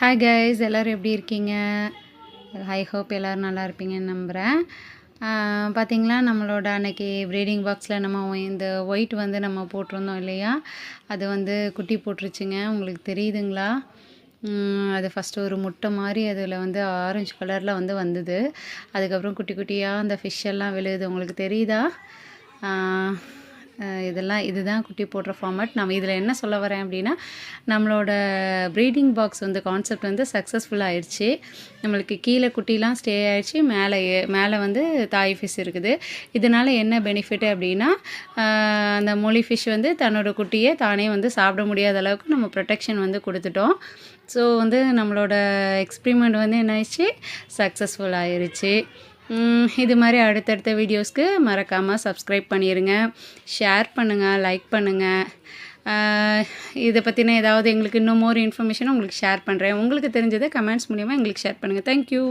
Hi guys எல்லோரும் எப்படி இருக்கீங்க? ஹை ஹோப் எல்லோரும் நல்லா இருப்பீங்கன்னு நம்புகிறேன் பார்த்தீங்களா நம்மளோட அன்னைக்கு ப்ரீடிங் பாக்ஸில் நம்ம ஒ- இந்த ஒயிட் வந்து நம்ம போட்டிருந்தோம் இல்லையா? அது வந்து குட்டி போட்டுருச்சுங்க. உங்களுக்கு தெரியுதுங்களா? அது ஃபஸ்ட்டு ஒரு முட்டை மாதிரி அதில் வந்து ஆரஞ்சு கலரில் வந்து வந்தது. அதுக்கப்புறம் குட்டி குட்டியாக அந்த ஃபிஷ் எல்லாம் விழுகுது உங்களுக்கு தெரியுதா? இதெல்லாம் இதுதான் குட்டி போடுற ஃபார்மேட் நம்ம இதில் என்ன சொல்ல வரேன் அப்படின்னா நம்மளோட ப்ரீடிங் பாக்ஸ் வந்து கான்செப்ட் வந்து சக்ஸஸ்ஃபுல் ஆயிடுச்சு. நம்மளுக்கு கீழே குட்டிலாம் ஸ்டே ஆயிடுச்சு மேலே மேலே வந்து தாய் ஃபிஷ் இருக்குது. இதனால் என்ன பெனிஃபிட் அப்படின்னா அந்த மொழி ஃபிஷ் வந்து தன்னோட குட்டியை தானே வந்து சாப்பிட முடியாத அளவுக்கு நம்ம ப்ரொடெக்ஷன் வந்து கொடுத்துட்டோம். ஸோ வந்து நம்மளோட எக்ஸ்பிரிமெண்ட் வந்து என்ன ஆயிடுச்சு? சக்ஸஸ்ஃபுல் ஆயிடுச்சு இது மாதிரி அடுத்தடுத்த வீடியோஸ்க்கு மறக்காமல் சப்ஸ்கிரைப் பண்ணிடுங்க ஷேர் பண்ணுங்கள் லைக் பண்ணுங்கள் இதை பற்றின ஏதாவது எங்களுக்கு இன்னும் மோர் இன்ஃபர்மேஷன் உங்களுக்கு ஷேர் பண்ணுறேன் உங்களுக்கு தெரிஞ்சதை கமெண்ட்ஸ் மூலிமா எங்களுக்கு ஷேர் பண்ணுங்கள் தேங்க்யூ